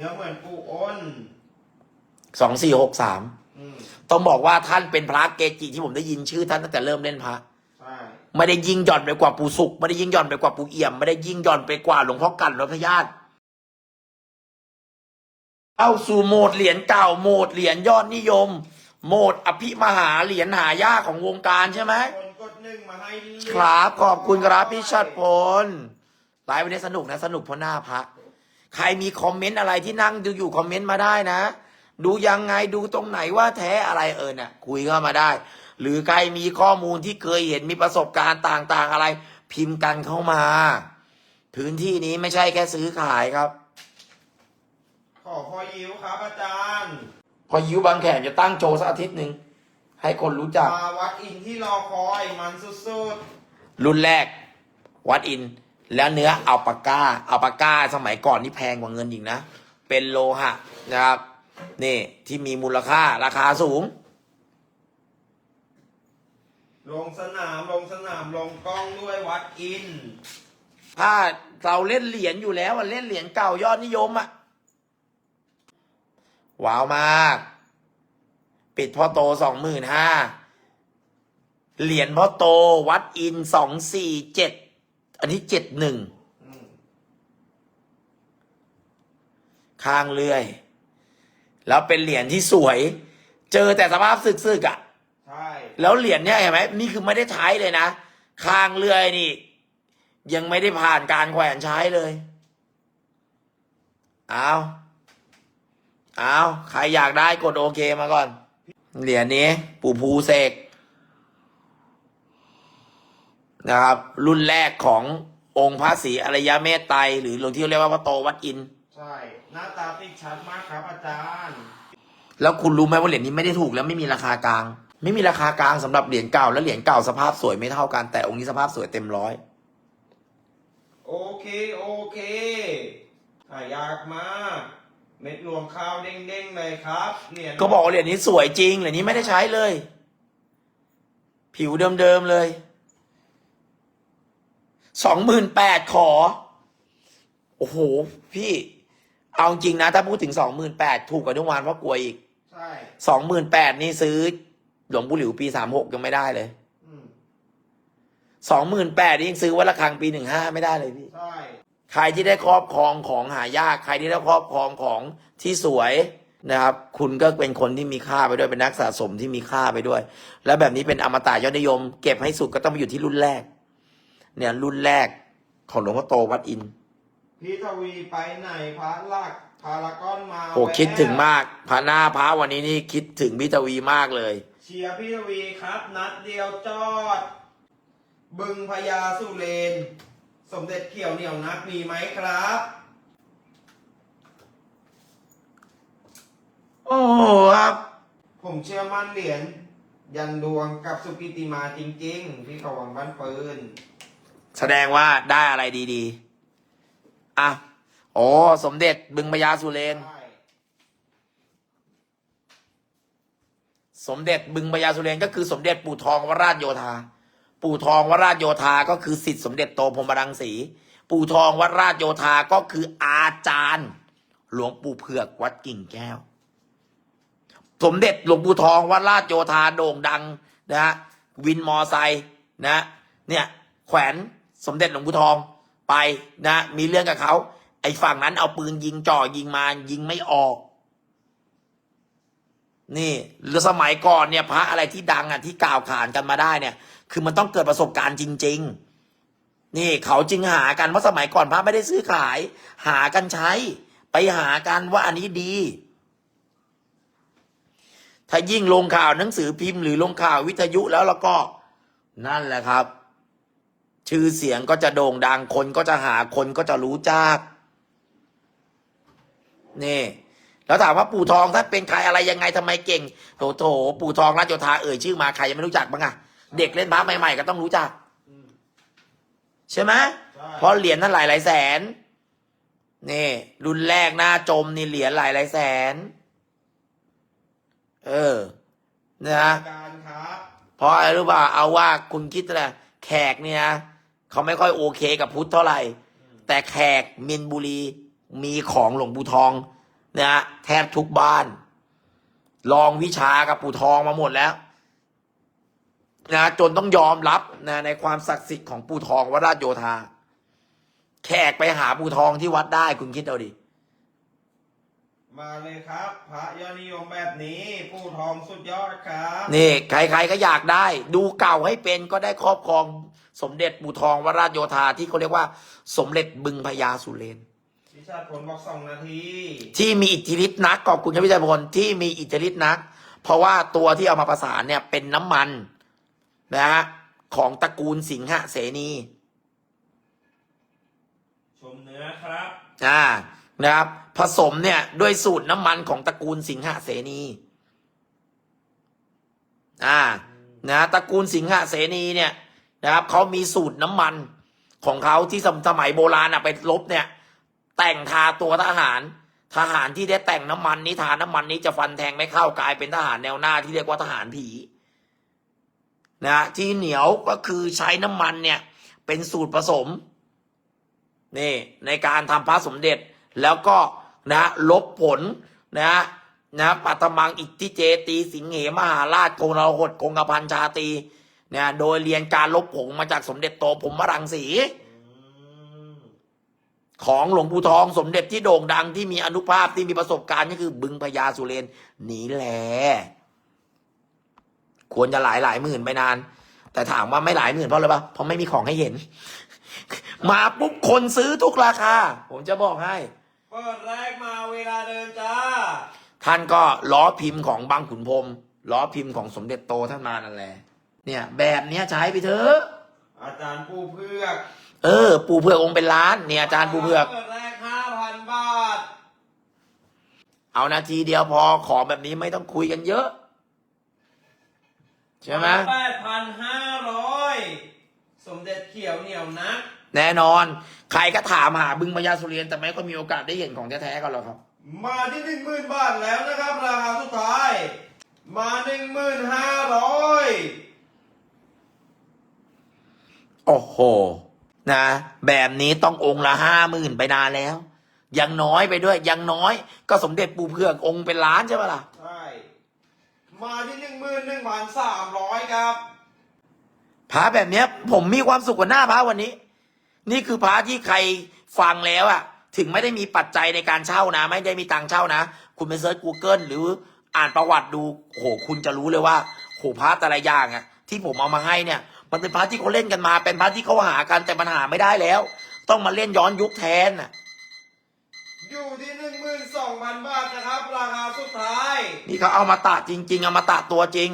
เนื้อเหมือนปูอ้นสองสี่หกสามอืมต้องบอกว่าท่านเป็นพระเกจิที่ผมได้ยินชื่อท่านตั้งแต่เริ่มเล่นพระ ใช่ไม่ได้ยิ่งหย่อนไปกว่าปู่สุขไม่ได้ยิ่งหย่อนไปกว่าปู่เอี่ยมไม่ได้ยิ่งหย่อนไปกว่าหลวงพ่อกันหลวงพระญาติเอาสู่โหมดเหรียญเก่าโหมดเหรียญยอดนิยม โหมดอภิมหาเหรียญหายากของวงการใช่ไหมคนกดหนึ่งมาให้เอยครับขอบคุณครับพี่ชัดพลไลฟ์วันนี้สนุกนะสนุกเพราะหน้าพระ ใครมีคอมเมนต์อะไรที่นั่งดูอยู่คอมเมนต์มาได้นะ ดูยังไงดูตรงไหนว่าแท้อะไรเออเนี่ยคุยเข้ามาได้ หรือใครมีข้อมูลที่เคยเห็นมีประสบการณ์ต่างๆอะไร พิมพ์กันเข้ามา พื้นที่นี้ไม่ใช่แค่ซื้อขายครับ ขอพอยิวครับอาจารย์พอยิวบางแขนจะตั้งโชว์สักอาทิตย์หนึ่งให้คนรู้จัก มาวัดอินที่รอคอยมันสุดรุ่นแรก วัดอิน แล้วเนื้ออัลปาก้าอัลปาก้าสมัยก่อนนี่แพงกว่าเงินอีกนะ เป็นโลหะนะครับนี่ที่มีมูลค่าราคาสูงๆลงสนามลงสนามลงกล้องด้วยวัดอิน ถ้าเราเล่นเหรียญอยู่แล้วอะเล่นเหรียญเก่ายอดนิยมอะว้าวมาก ปิดพ่อโตสองหมื่นห้าเหรียญพ่อโตวัดอินสองสี่เจ็ด อันนี้เจ็ดหนึ่งอืมข้างเลื่อย แล้วเป็นเหรียญที่สวย เจอแต่สภาพสึกๆอะใช่แล้วเหรียญเนี่ยเห็นไหมนี่คือไม่ได้ใช้เลยนะข้างเลื่อยนี่ ยังไม่ได้ผ่านการแขวนใช้เลยเอาเอาใครอยากได้กดโอเคมาก่อน เหรียญนี้ปู่ภูเสก นะครับ รุ่นแรกขององค์พระศรีอริยเมตไตรหรือหลวงที่เรียกว่าพระโตวัดอินทร์ใช่ หน้าตาติดชัดมากครับอาจารย์ แล้วคุณรู้ไหมว่าเหรียญนี้ไม่ได้ถูกแล้วไม่มีราคากลาง ไม่มีราคากลางสำหรับเหรียญเก่าและเหรียญเก่าสภาพสวยไม่เท่ากันแต่องค์นี้สภาพสวยเต็มร้อย โอเค โอเคหายากมาก เม็ดรวงข้าวเด้งๆเลยครับเนี่ยก็บอกว่าเหรียญนี้สวยจริงเหรียญนี้ไม่ได้ใช้เลย ผิวเดิมๆเลย สองหมื่นแปดขอ โอ้โห พี่ เอาจริงนะ ถ้าพูดถึงสองหมื่นแปดถูกกว่าทุกวันเพราะกลัวอีกใช่สองหมื่นแปดนี่ซื้อ หลวงปู่หลิวปีสามหกยังไม่ได้เลยอืมสองหมื่นแปดนี่ยังซื้อวัดระฆังปีหนึ่งห้าไม่ได้เลยพี่ ใช่ใครที่ได้ครอบครองของหายาก ใครที่ได้ครอบครองของที่สวยนะครับ คุณก็เป็นคนที่มีค่าไปด้วยเป็นนักสะสมที่มีค่าไปด้วย แล้วแบบนี้เป็นอมตะยอดนิยม เก็บให้สุดก็ต้องไปอยู่ที่รุ่นแรก เนี่ยรุ่นแรกของหลวงพ่อโตวัดอินทร์พี่ทวีไปไหนพระลักษณ์พารากอนมาโอ้แวคิดถึงมากพระหน้าพระวันนี้นี่คิดถึงพิทวีมากเลย เชียร์พี่ทวีครับ นัดเดียวจอด บึงพญาสุเรน สมเด็จเขียวเหนียวนักมีไหมครับ โอ้ครับ ผมเชื่อมั่นเหรียญยันดวงกับสุกิติมาจริง ๆ พี่เขาวังบ้านปืน แสดงว่าได้อะไรดีๆ อะ โอ้ สมเด็จบึงพญาสุเรน สมเด็จบึงพญาสุเรนก็คือสมเด็จปู่ทองวราชโยธา ปู่ทองวราชโยธาก็คือสิทธิสมเด็จโตพรมรังสี ปู่ทองวราชโยธาก็คืออาจารย์ หลวงปู่เผือกวัดกิ่งแก้ว สมเด็จหลวงปู่ทองวราชโยธาโด่งดังนะฮะวินมอไซค์นะ เนี่ยแขวน สมเด็จหลวงปู่ทองไปนะ มีเรื่องกับเขาไอ้ฝั่งนั้นเอาปืนยิงจ่อยิงมายิงไม่ออก นี่หรือสมัยก่อนเนี่ยพระอะไรที่ดังอะที่กล่าวขานกันมาได้เนี่ย คือมันต้องเกิดประสบการณ์จริง ๆ นี่เขาจึงหากันเพราะสมัยก่อนพระไม่ได้ซื้อขาย หากันใช้ ไปหากันว่าอันนี้ดี ถ้ายิ่งลงข่าวหนังสือพิมพ์หรือลงข่าววิทยุแล้วแล้วก็นั่นแหละครับ ชื่อเสียงก็จะโด่งดังคนก็จะหาคนก็จะรู้จักนี่แล้วถามว่าปู่ทองท่านเป็นใครอะไรยังไงทำไมเก่งโถโถ ปู่ทองราชโยธาเอ่ยชื่อมาใครยังไม่รู้จักบ้างอะเด็กเล่นพระใหม่ๆก็ต้องรู้จักอืมใช่ไหมใช่เพราะเหรียญนั้นหลายหลายแสนนี่รุ่นแรกหน้าจมนี่เหรียญหลายหลายแสน เออนะการครับเพราะอะไรรู้ป่ะเอาว่าคุณคิดนะแขกเนี่ยนะ เขาไม่ค่อยโอเคกับพุทธเท่าไหร่ แต่แขกมินบุรีมีของหลวงปู่ทองนะฮะแทบทุกบ้าน ลองวิชากับปู่ทองมาหมดแล้วนะจนต้องยอมรับนะในความศักดิ์สิทธิ์ของปู่ทองวัดราชโยธา แขกไปหาปู่ทองที่วัดได้คุณคิดเอาดิมาเลยครับ พระยอดนิยมแบบนี้ผู้ทองสุดยอดครับ นี่ ใครๆก็อยากได้ ดูเก่าให้เป็นก็ได้ครอบครอง สมเด็จปู่ทองวราชโยธาที่เขาเรียกว่า สมเด็จบึงพญาสุเรนพิชาติผลบอกสองนาที ที่มีอิทธิฤทธิ์นักขอบคุณครับพี่ชัยพลที่มีอิทธิฤทธิ์นัก เพราะว่าตัวที่เอามาประสานเนี่ยเป็นน้ำมันนะฮะของตระกูลสิงหเสนีชมเนื้อครับอ่านะครับ ผสมเนี่ยด้วยสูตรน้ำมันของตระกูลสิงหเสนีอ่านะตระกูลสิงหเสนีเนี่ย นะครับเขามีสูตรน้ำมันของเขาที่สมัยโบราณอะไปลบเนี่ย แต่งทาตัวทหาร ทหารที่ได้แต่งน้ำมันนี้ทาน้ำมันนี้จะฟันแทงไม่เข้ากลายเป็นทหารแนวหน้าที่เรียกว่าทหารผีนะที่เหนียวก็คือใช้น้ำมันเนี่ย เป็นสูตรผสมนี่ในการทำพระสมเด็จแล้วก็นะลบผลนะนะปัตมังอิทธิเจตีสิงเหมหาราชโกนรหดโกงกพันชาตี รีนะโดยเรียนการลบผงมาจากสมเด็จโตผมมรังสีอืมของหลวงปู่ทองสมเด็จที่โด่งดังที่มีอนุภาพที่มีประสบการณ์ก็คือบึงพญาสุเรนนี่แหละควรจะหลายหลายหมื่นไปนาน แต่ถามว่าไม่หลายหมื่นเพราะอะไรปะเพราะไม่มีของให้เห็น มาปุ๊บคนซื้อทุกราคา ผมจะบอกให้เปิดแรกมาเวลาเดินจ้า ท่านก็ล้อพิมพ์ของบางขุนพรหมล้อพิมพ์ของสมเด็จโตท่านมานั่นแหละ เนี่ย แบบเนี้ยใช้ไปเถอะอาจารย์ปูเพือกเออ ปูเผือกองค์เป็นล้านเนี่ยอาจารย์ปูเผือก เปิดแรกห้าพันบาท เอานาทีเดียวพอของแบบนี้ไม่ต้องคุยกันเยอะ ใช่ไหมแปดพันห้าร้อยสมเด็จเขียวเหนียวนัก แน่นอน ใครก็ถามหาบึงพญาสุเรียนแต่ไม่ก็มีโอกาสได้เห็นของแท้ๆกันหรอกครับ มาที่หนึ่งหมื่นบาทแล้วนะครับ ราคาสุดท้าย มาหนึ่งหมื่นห้าร้อย โอ้โห นะ แบบนี้ต้ององค์ละห้าหมื่นไปนานแล้ว ยังน้อยไปด้วย ยังน้อยก็สมเด็จปูเผือกองค์เป็นล้านใช่ปะล่ะ ใช่ มาที่หนึ่งหมื่นหนึ่งพันสามร้อยครับ พระแบบเนี้ย ผมมีความสุขกว่าหน้าพระวันนี้ นี่คือพระที่ใครฟังแล้วอะถึงไม่ได้มีปัจจัยในการเช่านะ ไม่ได้มีตังค์เช่านะ คุณไปเซิร์ช Google หรืออ่านประวัติดูโหคุณจะรู้เลยว่าโหพระแต่ละอย่างอะที่ผมเอามาให้เนี่ย มันเป็นพระที่เขาเล่นกันมา เป็นพระที่เขาหากันแต่มันหาไม่ได้แล้ว ต้องมาเล่นย้อนยุคแทนน่ะ อยู่ที่หนึ่งหมื่นสองพันบาทนะครับ ราคาสุดท้าย นี่เขาเอามาตะจริง ๆ เอามาตะตัวจริง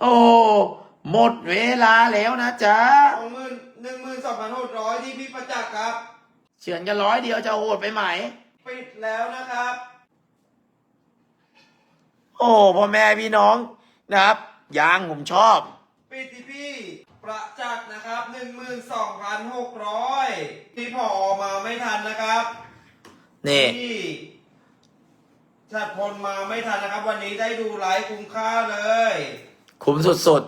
โอ้หมดเวลาแล้วนะจ๊ะสองหมื่นหนึ่งหมื่นสองพันหกร้อยที่พี่ประจักษ์ครับ เฉือนกันร้อยเดียวจะโหดไปไหม ปิดแล้วนะครับ โอ้พ่อแม่พี่น้องนะครับยังผมชอบ ปิดที่พี่ประจักษ์นะครับหนึ่งหมื่นสองพันหกร้อยที่พอมาไม่ทันนะครับนี่ที่ชัดพลมาไม่ทันนะครับ วันนี้ได้ดูไลฟ์คุ้มค่าเลย คุ้มสุด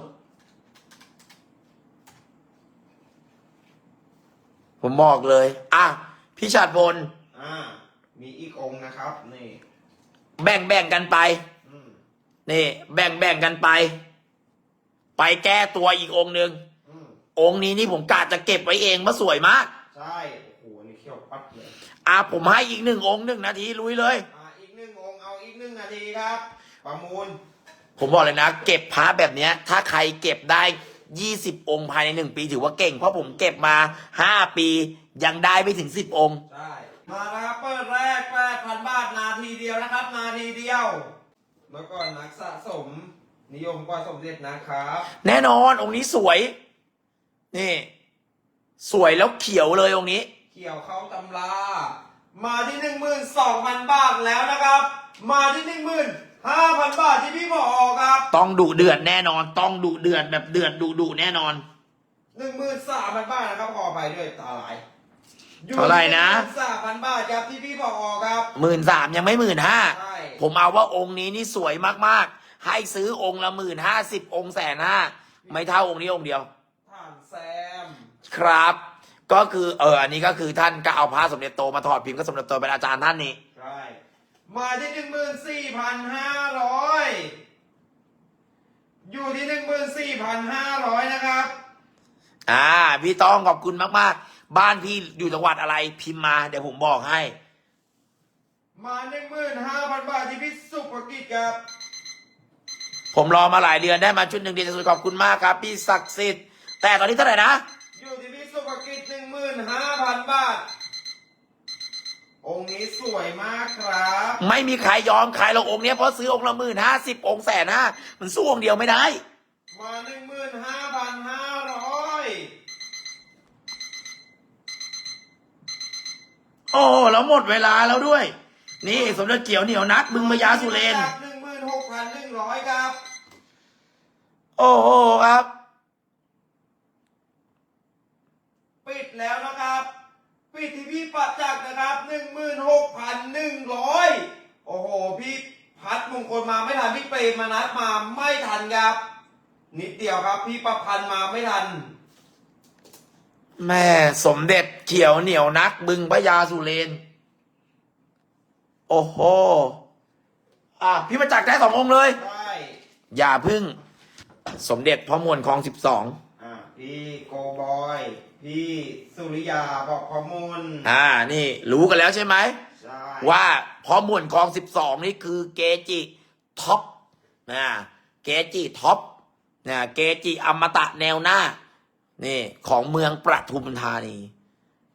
ๆ ผมบอกเลย อะ พี่ชาติพล อ่า มีอีกองค์นะครับ นี่ แบ่งแบ่งกันไปอืมนี่ แบ่งแบ่งกันไป ไปแก้ตัวอีกองค์หนึ่งอืมองค์นี้นี่ผมกะจะเก็บไว้เองมาสวยมาก ใช่โอ้โหนี่เขี้ยวปัดเลยอะผมให้อีกหนึ่งองค์หนึ่งนาทีลุยเลย อ่าอีกหนึ่งองค์เอาอีกหนึ่งนาทีครับ ประมูลผมบอกเลยนะ เก็บพระแบบเนี้ย ถ้าใครเก็บได้ยี่สิบองค์ภายในหนึ่งปีถือว่าเก่ง เพราะผมเก็บมาห้าปียังได้ไม่ถึงสิบองค์ ใช่มาแล้วครับเปิดแรกแปดพันบาทนาทีเดียวนะครับ นาทีเดียว แล้วก็นักสะสม นิยมกว่าสมเด็จนะครับ แน่นอนองค์นี้สวย นี่ สวยแล้วเขียวเลยองค์นี้เกี่ยวเข้าตำรามาที่หนึ่งหมื่นสองพันบาทแล้วนะครับ มาที่หนึ่งหมื่นห้าพันบาทที่พี่พอครับ ต้องดุเดือดแน่นอน ต้องดุเดือดแบบเดือดดุดุแน่นอนหนึ่งหมื่นสามพันบาทนะครับขอไปด้วยตาลายเท่าไหร่นะสามพันบาทครับที่พี่พอครับหมื่นสามยังไม่หมื่นห้าใช่ผมเอาว่าองค์นี้นี่สวยมากๆ ให้ซื้อองค์ละหมื่นห้าสิบองค์แสนห้าไม่เท่าองค์นี้องค์เดียวท่านแซม ครับ ก็คือเอออันนี้ก็คือท่านก็เอาพระสมเด็จโตมาถอดพิมพ์ก็สมเด็จโตเป็นอาจารย์ท่านนี่ใช่ มาที่หนึ่งหมื่นสี่พันห้าร้อยอยู่ที่หนึ่งหมื่นสี่พันห้าร้อยนะครับ อ่า พี่ต้องขอบคุณมากๆ บ้านพี่อยู่จังหวัดอะไรพิมพ์มาเดี๋ยวผมบอกให้ มาหนึ่งหมื่นห้าพันบาทที่พี่สุภกิจครับ ผมรอมาหลายเดือนได้มาชุดหนึ่งเดียวสุดขอบคุณมากครับ พี่ศักดิ์สิทธิ์แต่ตอนนี้เท่าไหร่นะ อยู่ที่พี่สุภกิจหนึ่งหมื่นห้าพันบาท องค์นี้สวยมากครับ ไม่มีใครยอมขายหรอกองค์เนี้ยเพราะซื้อองค์ละหมื่นห้าสิบองค์แสนห้ามันสู้องค์เดียวไม่ได้ มาหนึ่งหมื่นห้าพันห้าร้อยโอ้โหแล้วหมดเวลาแล้วด้วย นี่สมเด็จเกี่ยวเหนียวนัดบึงมายาสุเรนหนึ่ง หมื่นหกพันหนึ่งร้อยครับ โอ้โหครับ ปิดแล้วนะครับ ปิดที่พี่ปัดจักรนะครับหนึ่งหมื่นหกพันหนึ่งร้อยโอ้โห พี่พัดมงคลมาไม่ทันพี่เปรมมานัดมาไม่ทันครับ นิดเดียวครับ พี่ประพันธ์มาไม่ทัน แม่สมเด็จเขียวเหนียวนักบึงพญาสุเรน โอ้โห อะพี่ประจักษ์ได้สององค์เลยได้อย่าพึ่ง สมเด็จพระมวลคลองสิบสองอะพี่โกบอยพี่สุริยาบอกข้อมูลอ่านี่รู้กันแล้วใช่ไหม ใช่ว่าพอมวลคลองสิบสองนี่คือเกจิท็อปนะเกจิท็อปนะเกจิอมตะแนวหน้า นี่ ของเมืองประทุมธานี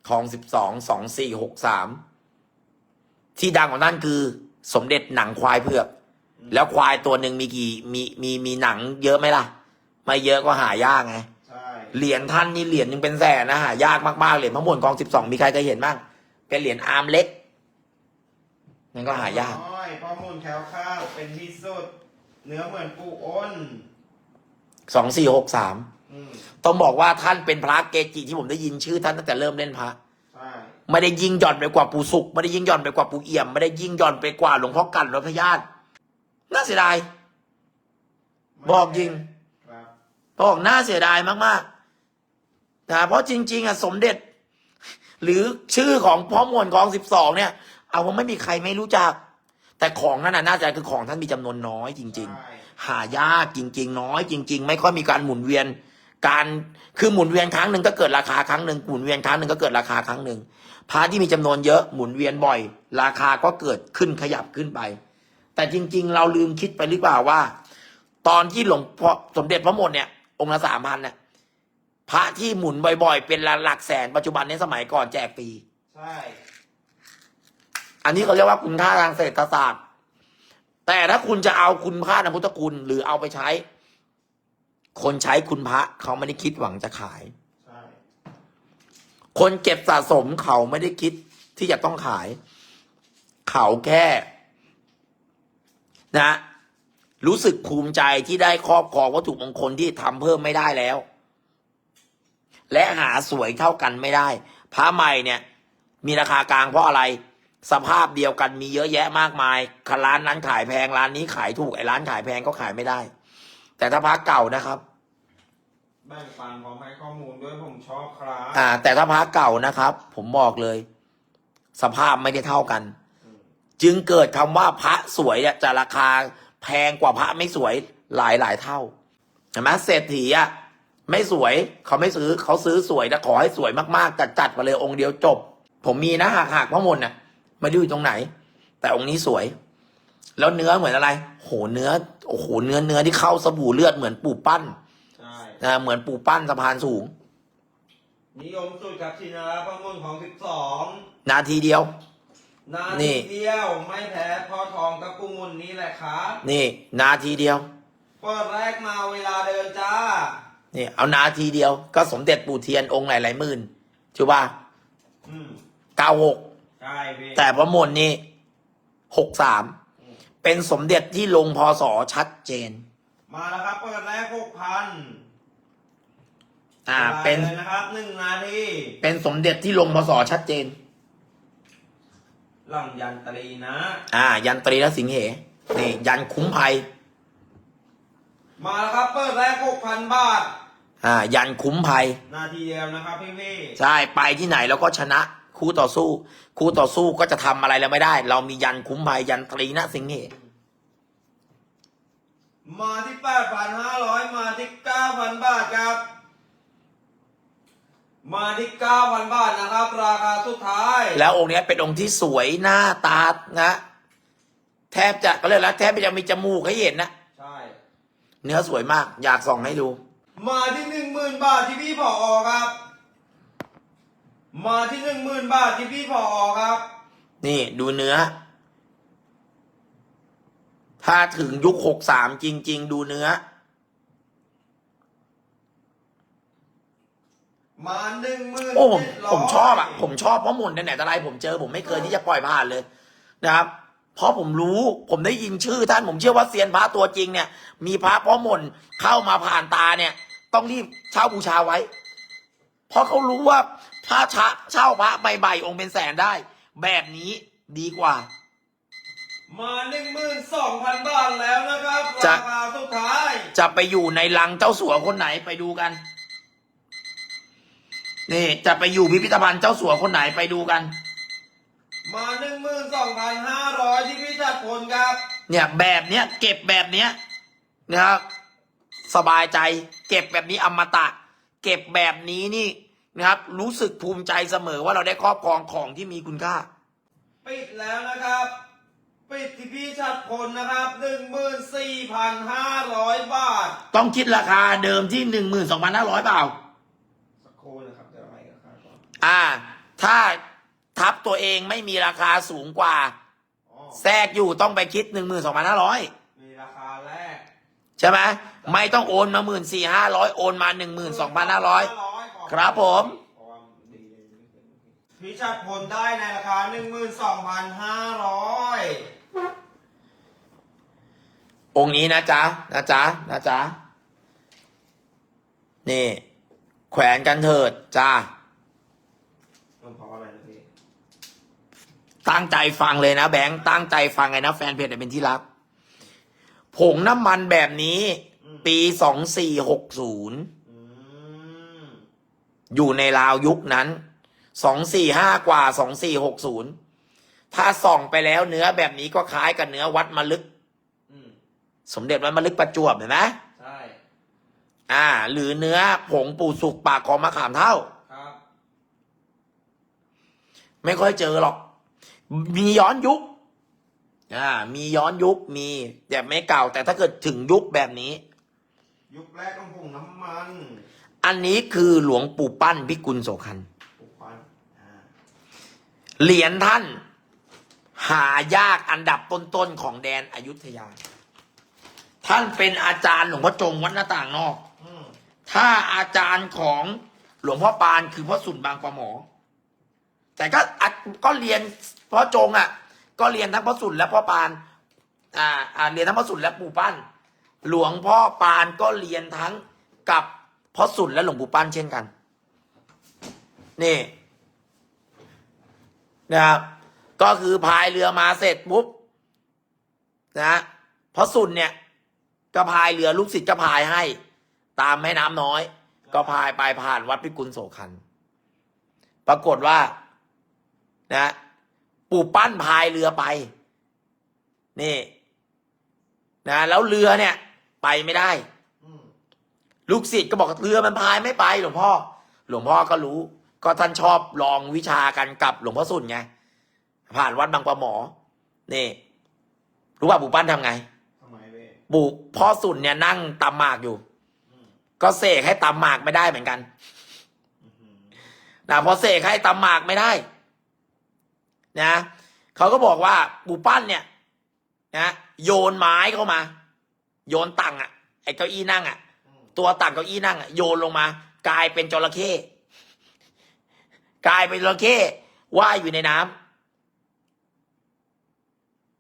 คลองสิบสองสองสี่หกสามที่ดังกว่านั้นคือ สมเด็จหนังควายเผือก แล้วควายตัวหนึ่งมีกี่มีมีมีหนังเยอะไหมล่ะ ไม่เยอะก็หายากไงใช่เหรียญท่านนี่เหรียญหนึ่งเป็นแสนนะหายากมากๆเหรียญพระมวลกองสิบสองมีใครเคยเห็นบ้างเป็นเหรียญอาร์มเล็กนั่นก็หายากน้อยข้อมูลแคล้วคลาดเป็นที่สุด เนื้อเหมือนปูอ้นสองสี่หกสามอืมต้องบอกว่าท่านเป็นพระเกจิที่ผมได้ยินชื่อท่านตั้งแต่เริ่มเล่นพระ ใช่ ไม่ได้ยิ่งหย่อนไปกว่าปู่สุขไม่ได้ยิ่งหย่อนไปกว่าปู่เอี่ยมไม่ได้ยิ่งหย่อนไปกว่าหลวงพ่อกันหลวงพญาตน่าเสียดายบอกจริงบอกน่าเสียดายมากๆนะเพราะจริง ๆอะสมเด็จ หรือชื่อของพ่อมวลของสิบสองเนี่ย เอาว่าไม่มีใครไม่รู้จัก แต่ของนั้นน่ะน่าจะคือของท่านมีจำนวนน้อยจริง ๆ หายากจริง ๆ น้อยจริง ๆ ไม่ค่อยมีการหมุนเวียนการคือหมุนเวียนครั้งหนึ่งก็เกิดราคาครั้งหนึ่งหมุนเวียนครั้งหนึ่งก็เกิดราคาครั้งหนึ่ง พระที่มีจำนวนเยอะหมุนเวียนบ่อย ราคาก็เกิดขึ้นขยับขึ้นไป แต่จริง ๆ เราลืมคิดไปหรือเปล่าว่า ตอนที่หลวงพ่อสมเด็จพระมดเนี่ย องค์ละสามพันเนี่ยพระที่หมุนบ่อย ๆ เป็นหลักแสนปัจจุบันในสมัยก่อนแจกฟรีใช่ อันนี้เขาเรียกว่าคุณค่าทางเศรษฐศาสตร์ แต่ถ้าคุณจะเอาคุณค่าทางพุทธคุณหรือเอาไปใช้ คนใช้คุณพระเขาไม่ได้คิดหวังจะขายใช่ คนเก็บสะสมเขาไม่ได้คิดที่จะต้องขาย เขาแค่ นะ รู้สึกภูมิใจที่ได้ครอบครองวัตถุมงคลที่ทำเพิ่มไม่ได้แล้ว และหาสวยเท่ากันไม่ได้พระใหม่เนี่ย มีราคากลางเพราะอะไร สภาพเดียวกันมีเยอะแยะมากมายร้านนั้นขายแพงร้านนี้ขายถูกไอ้ร้านขายแพงก็ขายไม่ได้ แต่ถ้าพระเก่านะครับ แบ่งปันพร้อมให้ข้อมูลด้วยผมชอบครับอ่า แต่ถ้าพระเก่านะครับ ผมบอกเลย สภาพไม่ได้เท่ากัน จึงเกิดคำว่าพระสวยจะราคาแพงกว่าพระไม่สวยหลายหลายเท่าเห็นไหมเศรษฐีอะไม่สวยเขาไม่ซื้อเขาซื้อสวยแต่ขอให้สวยมากๆจัดจัดมาเลยองค์เดียวจบ ผมมีนะหักหักพระมนต์น่ะไม่รู้อยู่ตรงไหน แต่องค์นี้สวย แล้วเนื้อเหมือนอะไร โหเนื้อโอ้โหเนื้อเนื้อที่เข้าสบู่เลือดเหมือนปูปั้น นะเหมือนปูปั้นสะพานสูง นิยมสุดครับชินาข้อมูลของสิบสองนาทีเดียว นานี่ ทีเดียวไม่แพ้พ่อทองกับปูมุนนี่แหละครับนี่ นาทีเดียว เปิดแรกมาเวลาเดินจ้า นี่ เอานาทีเดียวก็สมเด็จปู่เทียนองค์หลายๆหมื่นถูกป่ะอืมเก้าหกใช่พี่แต่พระมนต์นี่หกสามเป็นสมเด็จที่ลงพศชัดเจน มาแล้วครับเปิดแรกหกพัน อ่าเป็นเลยนะครับหนึ่งนาทีเป็นสมเด็จที่ลงพศชัดเจน หลังยันตรีนะ อ่า ยันตรีและสิงเหนี่ยันคุ้มภัย มาแล้วครับ เปิดแรกหกพันบาท อ่า ยันคุ้มภัย นาทีเดียวนะครับพี่พี่ใช่ไปที่ไหนแล้วก็ชนะคู่ต่อสู้ คู่ต่อสู้ก็จะทำอะไรเราไม่ได้ เรามียันคุ้มภัยยันตรีนะสิงห์เหมาที่แปดพันห้าร้อยมาที่เก้าพันบาทครับ มาที่เก้าพันบาทนะครับ ราคาสุดท้าย แล้วองค์เนี้ยเป็นองค์ที่สวยหน้าตานะ แทบจะก็เลยแล้วแทบจะมีจมูกให้เห็นนะใช่ เนื้อสวยมาก อยากส่องให้ดู มาที่หนึ่งหมื่นบาทที่พี่ผอครับ มาที่หนึ่งหมื่นบาทที่พี่ผอครับ นี่ดูเนื้อ ถ้าถึงยุคหกสามจริง ๆ ดูเนื้อ มาหนึ่งหมื่นโอ้ผมผมชอบอะ ผมชอบเพราะหมุนไหนๆแต่ไรผมเจอผมไม่เคยที่จะปล่อยผ่านเลยนะครับ เพราะผมรู้ผมได้ยินชื่อท่านผมเชื่อว่าเซียนพระตัวจริงเนี่ย มีพระเพราะหมุนเข้ามาผ่านตาเนี่ย ต้องรีบเช่าบูชาไว้ เพราะเขารู้ว่าถ้าเช่าเช่าพระใบๆองค์เป็นแสนได้ แบบนี้ดีกว่า มาหนึ่งหมื่นสองพันบาทแล้วนะครับจะ ราคาสุดท้าย จะไปอยู่ในลังเจ้าสัวคนไหนไปดูกัน นี่จะไปอยู่พิพิธภัณฑ์เจ้าสัวคนไหนไปดูกัน มาหนึ่งหมื่นสองพันห้าร้อยที่พี่จัดผลครับ เนี่ยแบบเนี้ยเก็บแบบเนี้ยนะครับสบายใจ เก็บแบบนี้อมตะ เก็บแบบนี้นี่นะครับ รู้สึกภูมิใจเสมอว่าเราได้ครอบครองของที่มีคุณค่า ปิดแล้วนะครับ ปิดที่พี่ชัดผลนะครับหนึ่งหมื่นสี่พันห้าร้อยบาท ต้องคิดราคาเดิมที่หนึ่งหมื่นสองพันห้าร้อยเปล่า อนอ่า ถ้าทับตัวเองไม่มีราคาสูงกว่า อ๋อแทรกอยู่ต้องไปคิดหนึ่งหมื่นสองพันห้าร้อยมีราคาแรกใช่ไหมไม่ต้องโอนมาหมื่นสี่ห้าร้อยโอนมาหนึ่งหมื่นสองพันห้าร้อยครับผมพี่ชัดผลได้ในราคาหนึ่งหมื่นสองพันห้าร้อยองค์นี้นะจ๊ะนะจ๊ะนะจ๊ะนี่ แขวนกันเถิดจ้า มันเพราะอะไรนะพี่ ตั้งใจฟังเลยนะแบงค์ตั้งใจฟังไงนะแฟนเพจเป็นที่รัก ผงน้ำมันแบบนี้ ปีสองสี่หกศูนย์อืมอยู่ในราวยุคนั้นสองสี่ห้ากว่าสองสี่หกศูนย์ถ้าส่องไปแล้วเนื้อแบบนี้ก็คล้ายกับเนื้อวัดมะลึกอืมสมเด็จวัดมะลึกประจวบเห็นไหมใช่อ่า หรือเนื้อผงปู่สุกปากของมะขามเท่า ครับ ไม่ค่อยเจอหรอก มีย้อนยุคอ่ามีย้อนยุคมีแต่ไม่เก่า แต่ถ้าเกิดถึงยุคแบบนี้ ยุคแรกของผงน้ำมัน อันนี้คือหลวงปู่ปั้นพิกุลโสคันปลูกควันอ่าเหรียญท่าน หายากอันดับต้นๆของแดนอยุธยา ท่านเป็นอาจารย์หลวงพ่อจงวัดหน้าต่างนอก อืมถ้าอาจารย์ของหลวงพ่อปานคือพ่อสุนบางประหมอ แต่ก็อะ ก็เรียนพ่อจงอะ ก็เรียนทั้งพ่อสุนและพ่อปานอ่าอ่าเรียนทั้งพ่อสุนและปู่ปั้น หลวงพ่อปานก็เรียนทั้งกับพ่อสุนและหลวงปู่ปั้นเช่นกัน นี่นะครับก็คือพายเรือมาเสร็จปุ๊บนะพ่อสุนเนี่ยก็พายเรือลูกศิษย์ก็พายให้ ตามแม่น้ำน้อย ก็พายไปผ่านวัดพิกุลโสคัน ปรากฏว่า นะปู่ปั้นพายเรือไป นี่ นะ แล้วเรือเนี่ย ไปไม่ได้อืมลูกศิษย์ก็บอกเรือมันพายไม่ไป หลวงพ่อ หลวงพ่อก็รู้ ก็ท่านชอบลองวิชากันกับหลวงพ่อสุนไงผ่านวัดบางปะหมอ นี่ รู้ว่าปู่ปั้นทำไงทำไมเว้ยปู่พ่อสุนเนี่ยนั่งตำหมากอยู่อืมก็เสกให้ตำหมากไม่ได้เหมือนกันอื้อหือนะพอเสกให้ตำหมากไม่ได้ นะเขาก็บอกว่าปู่ปั้นเนี่ยนะโยนไม้เข้ามา โยนตังอะไอ้เก้าอี้นั่งอะตัวตังเก้าอี้นั่งอะโยนลงมา กลายเป็นจระเข้กลายเป็นจระเข้ว่ายอยู่ในน้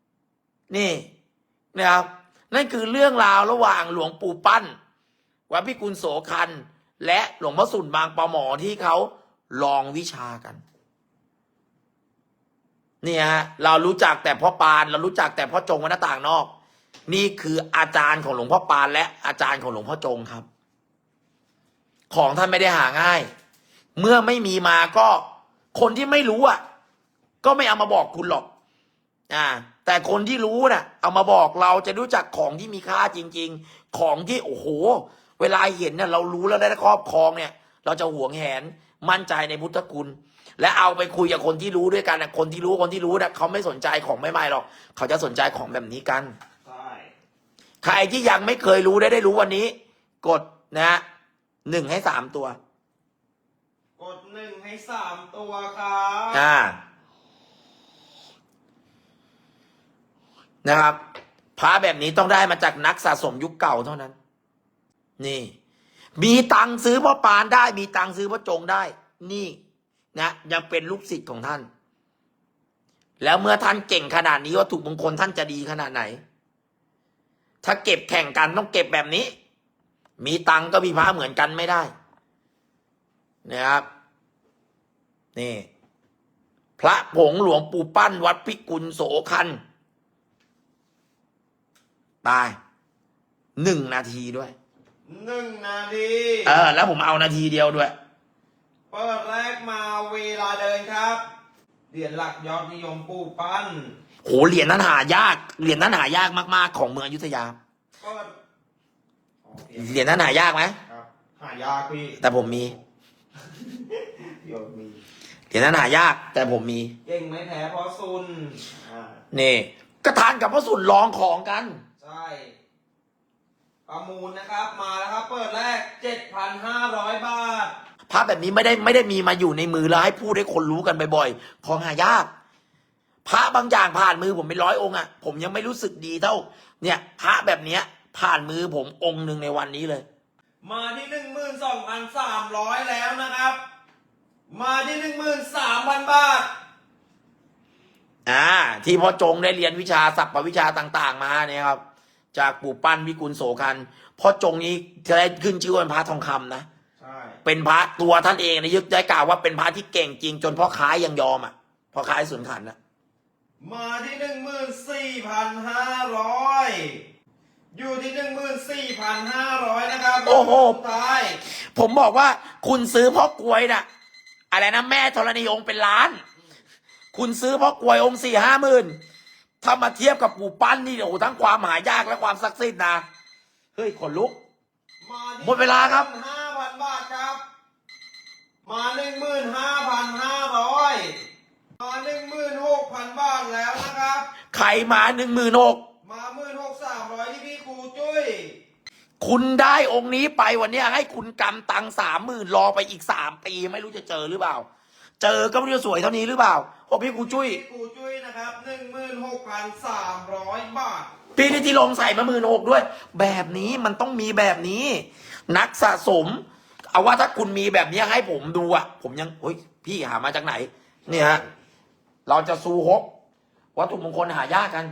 ำนี่นะครับนั่นคือเรื่องราวระหว่างหลวงปู่ปั้นวัดพิกุลโสคัน และหลวงพ่อสุนบางปอหมอที่เขาลองวิชากัน นี่ยฮะเรารู้จักแต่พ่อปาน เรารู้จักแต่พ่อจงวัดหน้าต่างนอก นี่คืออาจารย์ของหลวงพ่อปาน และอาจารย์ของหลวงพ่อจงครับ ของท่านไม่ได้หาง่าย เมื่อไม่มีมาก็คนที่ไม่รู้อะ ก็ไม่เอามาบอกคุณหรอก อ่า แต่คนที่รู้น่ะ เอามาบอกเราจะรู้จักของที่มีค่าจริง ๆ ของที่โอ้โห เวลาเห็นเนี่ยเรารู้แล้วได้ครอบครองเนี่ย เราจะหวงแหนมั่นใจในพุทธคุณ และเอาไปคุยกับคนที่รู้ด้วยกันนะคนที่รู้คนที่รู้นะเขาไม่สนใจของไม่ไม่หรอก เขาจะสนใจของแบบนี้กัน ใช่ใครที่ยังไม่เคยรู้ได้ได้รู้วันนี้ กดนะฮะหนึ่งให้สามตัว กดหนึ่งให้สามตัวครับอ่า นะครับพระแบบนี้ต้องได้มาจากนักสะสมยุคเก่าเท่านั้น นี่ มีตังค์ซื้อพ่อปานได้ มีตังค์ซื้อพ่อจงได้ นี่ นะยังเป็นลูกศิษย์ของท่าน แล้วเมื่อท่านเก่งขนาดนี้วัตถุมงคลท่านจะดีขนาดไหน ถ้าเก็บแข่งกันต้องเก็บแบบนี้ มีตังค์ก็มีพระเหมือนกันไม่ได้นะครับนี่ พระผงหลวงปู่ปั้นวัดพิกุลโสคันตายหนึ่งนาทีด้วยหนึ่งนาที เออ แล้วผมเอานาทีเดียวด้วย เปิดแรกมาเวลาเดินครับ เหรียญหลักยอดนิยมปู่ปั้นโหเหรียญนั้นหายากเหรียญนั้นหายากมากๆ ของเมืองอยุธยา เปิดอ๋อเหรียญนั้นหายากไหมครับ หายากพี่แต่ผมมีโยมมี เหรียญนั้นหายาก แต่ผมมี เก่งไม่แพ้เพราะซุน อ่า นี่ก็ทานกับพระสุนลองของกัน ใช่ ประมูลนะครับ มาแล้วครับ เปิดแรก 7,500 บาท พระแบบนี้ไม่ได้ไม่ได้มีมาอยู่ในมือแล้วให้พูดให้คนรู้กันบ่อยๆ ของหายาก พระบางอย่างผ่านมือผมเป็นร้อยองค์อะผมยังไม่รู้สึกดีเท่า เนี่ย พระแบบเนี้ย ผ่านมือผมองค์หนึ่งในวันนี้เลย มาที่12,300แล้วนะครับ มาที่13,000บาท อ่า ที่พ่อจงได้เรียนวิชาศัพท์วิชาต่าง ๆ มาเนี่ยครับ จากปู่ปั้นวิกุลโสคันพ่อจงนี้จะได้ขึ้นชื่อว่าเป็นพระทองคำนะใช่ เป็นพระตัวท่านเองนะยึดได้กล่าวว่าเป็นพระที่เก่งจริงจนพ่อค้ายังยอมอะพ่อค้าสุนขันนะมาที่14,500อยู่ที่14,500นะครับโอ้โหสุดท้ายผมบอกว่าคุณซื้อพ่อกลวยน่ะ อะไรนะแม่ธรณีองค์เป็นล้าน คุณซื้อพ่อกลวยองค์สี่ห้าหมื่นถ้ามาเทียบกับปู่ปั้นนี่โอ้โหทั้งความหายากและความศักดิ์สิทธิ์นะเฮ้ยขนลุกมาที่หมดเวลาครับ 5,000บาทครับ มา15,500มา16,000บาทแล้วนะครับ ใครมาหนึ่งหมื่นหกมา16,300ที่พี่ครูจุ้ย คุณได้องค์นี้ไปวันเนี้ยให้คุณกำตังสามหมื่นรอไปอีกสามปีไม่รู้จะเจอหรือเปล่า เจอก็ไม่รู้จะสวยเท่านี้หรือเปล่าโอ้พี่กูจุ้ย พี่ครูจุ้ยนะครับ16,300บาท พี่นิติลงใส่มาหมื่นหกด้วย แบบนี้มันต้องมีแบบนี้ นักสะสม เอาว่าถ้าคุณมีแบบนี้ให้ผมดูอะผมยังเฮ้ยพี่หามาจากไหน เนี่ยฮะเราจะซูฮกวัตถุมงคลหายากกัน